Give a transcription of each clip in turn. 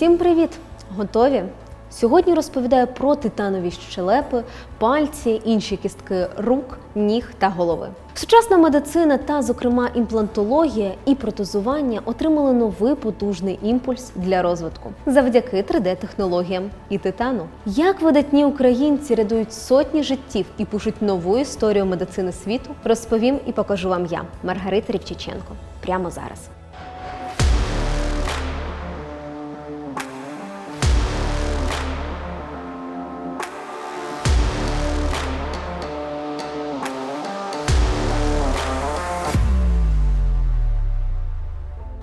Усім привіт! Готові? Сьогодні розповідаю про титанові щелепи, пальці, інші кістки рук, ніг та голови. Сучасна медицина та, зокрема, імплантологія і протезування отримали новий потужний імпульс для розвитку завдяки 3D-технологіям і титану. Як видатні українці рятують сотні життів і пишуть нову історію медицини світу, розповім і покажу вам я, Маргарита Рівчиченко, прямо зараз.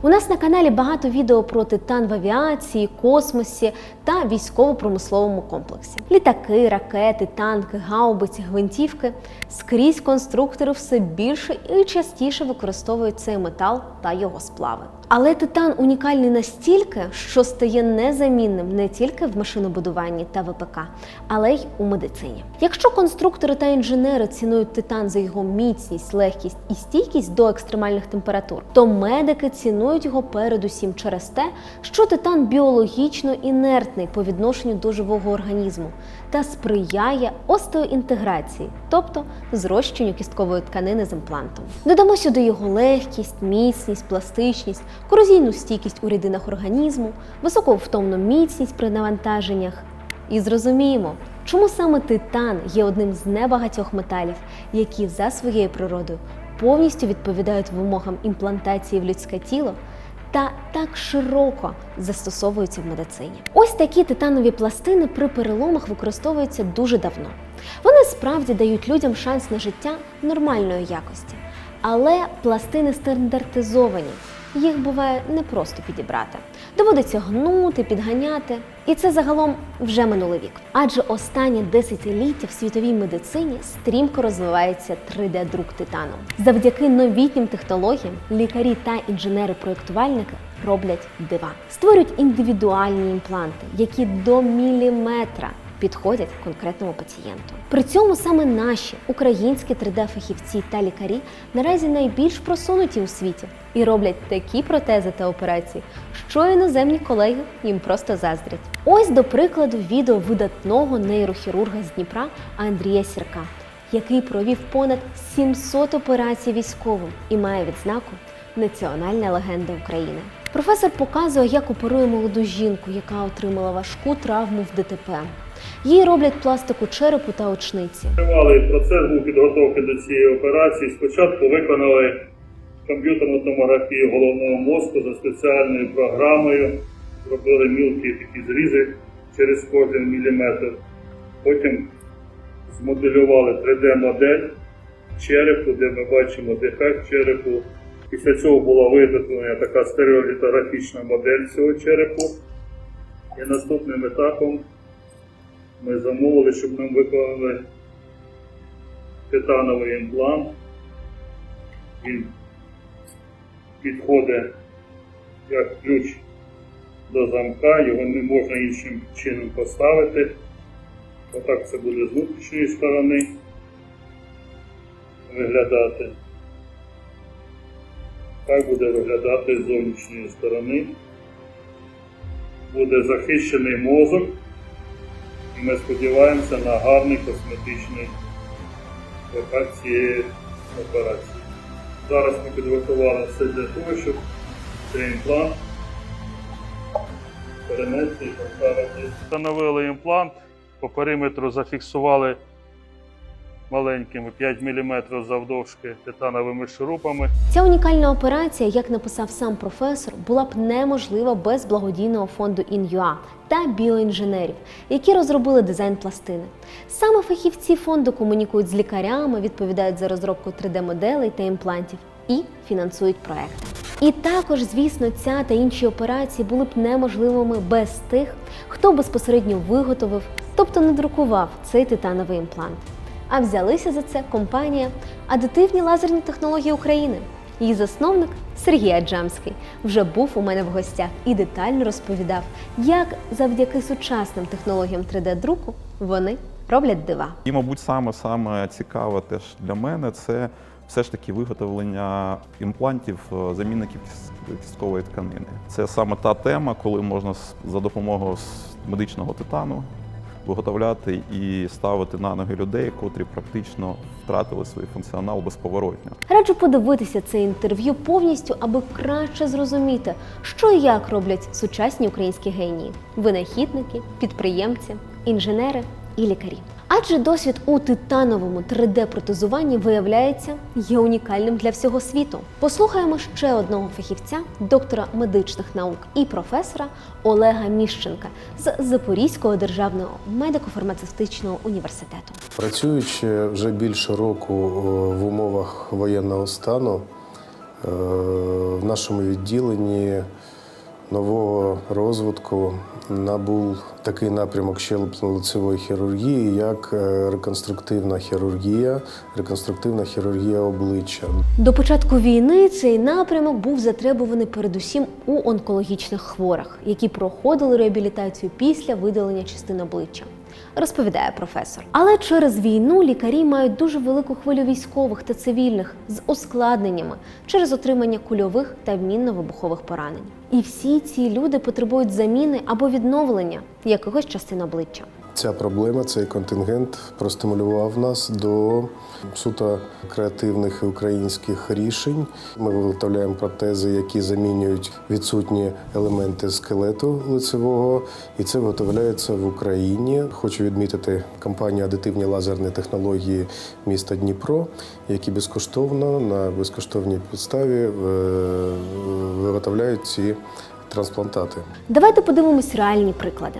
У нас на каналі багато відео про титан в авіації, космосі та військово-промисловому комплексі. Літаки, ракети, танки, гаубиці, гвинтівки скрізь конструктори все більше і частіше використовують цей метал та його сплави. Але титан унікальний настільки, що стає незамінним не тільки в машинобудуванні та ВПК, але й у медицині. Якщо конструктори та інженери цінують титан за його міцність, легкість і стійкість до екстремальних температур, то медики цінують його передусім через те, що титан біологічно інертний по відношенню до живого організму та сприяє остеоінтеграції, тобто зрощенню кісткової тканини з імплантом. Додамо сюди його легкість, міцність, пластичність, корозійну стійкість у рідинах організму, високу втомну міцність при навантаженнях. І зрозуміємо, чому саме титан є одним з небагатьох металів, які за своєю природою повністю відповідають вимогам імплантації в людське тіло та так широко застосовуються в медицині. Ось такі титанові пластини при переломах використовуються дуже давно. Вони справді дають людям шанс на життя нормальної якості. Але пластини стандартизовані. Їх буває непросто підібрати. Доводиться гнути, підганяти. І це загалом вже минулий вік. Адже останні десятиліття в світовій медицині стрімко розвивається 3D-друк титану. Завдяки новітнім технологіям лікарі та інженери-проєктувальники роблять дива, створюють індивідуальні імпланти, які до міліметра підходять конкретному пацієнту. При цьому саме наші українські 3D-фахівці та лікарі наразі найбільш просунуті у світі і роблять такі протези та операції, що іноземні колеги їм просто заздрять. Ось до прикладу відео видатного нейрохірурга з Дніпра Андрія Сірка, який провів понад 700 операцій військовим і має відзнаку Національна легенда України. Професор показує, як оперує молоду жінку, яка отримала важку травму в ДТП. Їй роблять пластику черепу та очниці. Тривалий процес був підготовки до цієї операції. Спочатку виконали комп'ютерну томографію головного мозку за спеціальною програмою, зробили мілкі такі зрізи через кожен міліметр. Потім змоделювали 3D-модель черепу, де ми бачимо дефект черепу. Після цього була виготовлена така стереолітографічна модель цього черепу. І наступним етапом ми замовили, щоб нам виконали титановий імплант. Він підходить як ключ до замка, його не можна іншим чином поставити. Отак це буде з внутрішньої сторони виглядати. Так буде виглядати з зовнішньої сторони. Буде захищений мозок. І ми сподіваємося на гарний косметичний ефект цієї операції. Зараз ми підготували все для того, щоб цей імплант перенести і поставити. Встановили імплант, по периметру зафіксували маленькими 5 мм завдовжки титановими шурупами. Ця унікальна операція, як написав сам професор, була б неможлива без благодійного фонду InUA та біоінженерів, які розробили дизайн пластини. Саме фахівці фонду комунікують з лікарями, відповідають за розробку 3D-моделей та імплантів і фінансують проекти. І також, звісно, ця та інші операції були б неможливими без тих, хто безпосередньо виготовив, тобто надрукував цей титановий імплант. А взялися за це компанія Адитивні лазерні технології України. Її засновник Сергій Аджамський вже був у мене в гостях і детально розповідав, як завдяки сучасним технологіям 3D-друку вони роблять дива. І, мабуть, саме саме цікаве теж для мене це все ж таки виготовлення імплантів е, замінників кісткової тканини. Це саме та тема, коли можна за допомогою медичного титану виготовляти і ставити на ноги людей, котрі практично втратили свій функціонал безповоротньо. Раджу подивитися це інтерв'ю повністю, аби краще зрозуміти, що і як роблять сучасні українські генії: винахідники, підприємці, інженери і лікарі. Адже досвід у титановому 3D-протезуванні виявляється є унікальним для всього світу. Послухаємо ще одного фахівця, доктора медичних наук і професора Олега Міщенка з Запорізького державного медико-фармацевтичного університету. Працюючи вже більше року е, в умовах воєнного стану, е, в нашому відділенні нового розвитку набув такий напрямок щелепно-лицевої хірургії, як е, реконструктивна хірургія, реконструктивна хірургія обличчя. До початку війни цей напрямок був затребуваний передусім у онкологічних хворих, які проходили реабілітацію після видалення частин обличчя. Розповідає професор. Але через війну лікарі мають дуже велику хвилю військових та цивільних з ускладненнями через отримання кульових та мінно-вибухових поранень. І всі ці люди потребують заміни або відновлення якогось частин обличчя. Ця проблема, цей контингент простимулював нас до суто креативних українських рішень. Ми виготовляємо протези, які замінюють відсутні елементи скелету лицевого, і це виготовляється в Україні. Хочу відмітити компанію адитивні лазерні технології міста Дніпро, які безкоштовно на безкоштовній підставі е, виготовляють ці трансплантати. Давайте подивимось реальні приклади.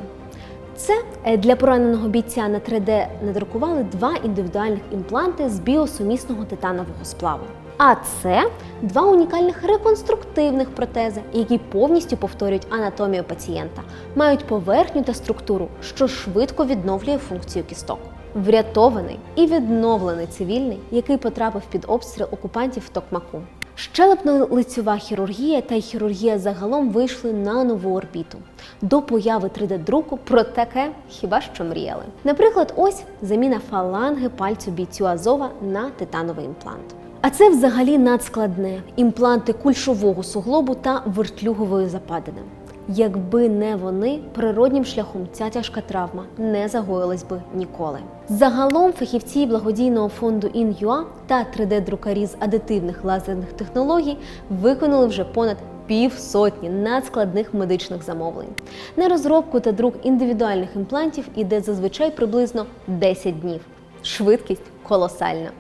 Це е, для пораненого бійця на 3D надрукували два індивідуальних імпланти з біосумісного титанового сплаву. А це два унікальних реконструктивних протези, які повністю повторюють анатомію пацієнта, мають поверхню та структуру, що швидко відновлює функцію кісток. Врятований і відновлений цивільний, який потрапив під обстріл окупантів в Токмаку. Щелепно-лицьова хірургія та хірургія загалом вийшли на нову орбіту. До появи 3D-друку про таке хіба що мріяли. Наприклад, ось заміна фаланги пальцю бійцю Азова на титановий імплант. А це взагалі надскладне імпланти кульшового суглобу та вертлюгової западини. Якби не вони, природнім шляхом ця тяжка травма не загоїлась би ніколи. Загалом фахівці благодійного фонду InUA та 3D-друкарі з адитивних лазерних технологій виконали вже понад півсотні надскладних медичних замовлень. На розробку та друк індивідуальних імплантів іде зазвичай приблизно 10 днів. Швидкість колосальна.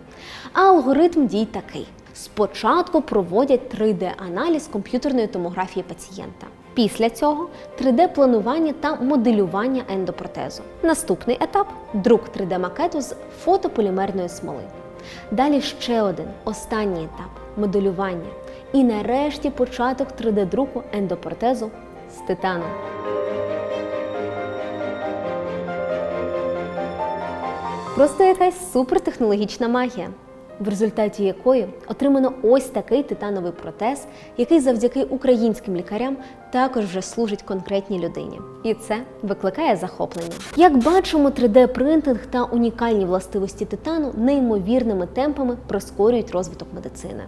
А алгоритм дій такий: спочатку проводять 3D-аналіз комп'ютерної томографії пацієнта. Після цього 3D-планування та моделювання ендопротезу. Наступний етап друк 3D-макету з фотополімерної смоли. Далі ще один останній етап моделювання. І нарешті початок 3D-друку ендопротезу з титану. Просто якась супертехнологічна магія, в результаті якої отримано ось такий титановий протез, який завдяки українським лікарям також вже служить конкретній людині. І це викликає захоплення. Як бачимо, 3D-принтинг та унікальні властивості титану неймовірними темпами прискорюють розвиток медицини.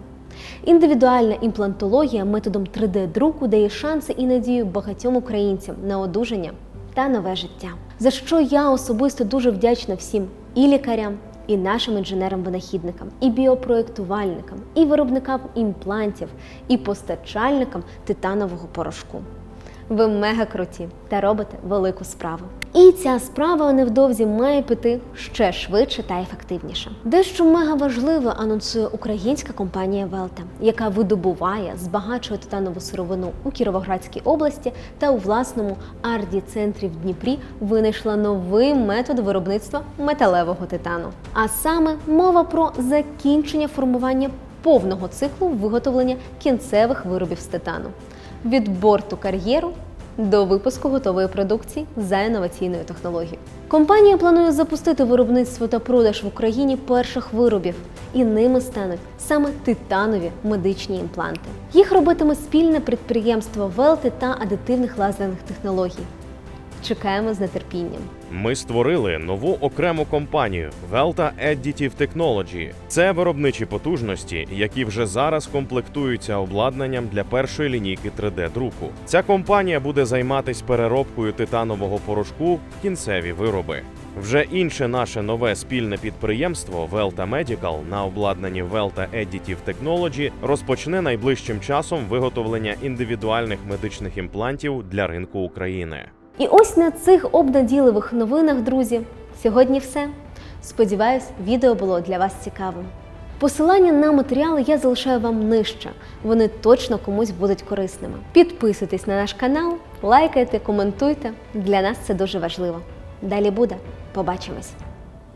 Індивідуальна імплантологія методом 3D-друку дає шанси і надію багатьом українцям на одужання та нове життя. За що я особисто дуже вдячна всім і лікарям, і нашим інженерам-винахідникам, і біопроєктувальникам, і виробникам імплантів, і постачальникам титанового порошку. Ви мега круті та робите велику справу. І ця справа невдовзі має піти ще швидше та ефективніше. Дещо мега важливе анонсує українська компанія Велта, яка видобуває, збагачує титанову сировину у Кіровоградській області та у власному арді центрі в Дніпрі винайшла новий метод виробництва металевого титану. А саме мова про закінчення формування повного циклу виготовлення кінцевих виробів з титану від борту кар'єру до випуску готової продукції за інноваційною технологією. Компанія планує запустити виробництво та продаж в Україні перших виробів, і ними стануть саме титанові медичні імпланти. Їх робитиме спільне підприємство Велти та адитивних лазерних технологій. Чекаємо з нетерпінням. Ми створили нову окрему компанію Velta Additive Technology. Це виробничі потужності, які вже зараз комплектуються обладнанням для першої лінійки 3D-друку. Ця компанія буде займатися переробкою титанового порошку в кінцеві вироби. Вже інше наше нове спільне підприємство Velta Medical на обладнанні Velta Additive Technology розпочне найближчим часом виготовлення індивідуальних медичних імплантів для ринку України. І ось на цих обнаділивих новинах, друзі, сьогодні все. Сподіваюсь, відео було для вас цікавим. Посилання на матеріали я залишаю вам нижче. Вони точно комусь будуть корисними. Підписуйтесь на наш канал, лайкайте, коментуйте. Для нас це дуже важливо. Далі буде. Побачимось!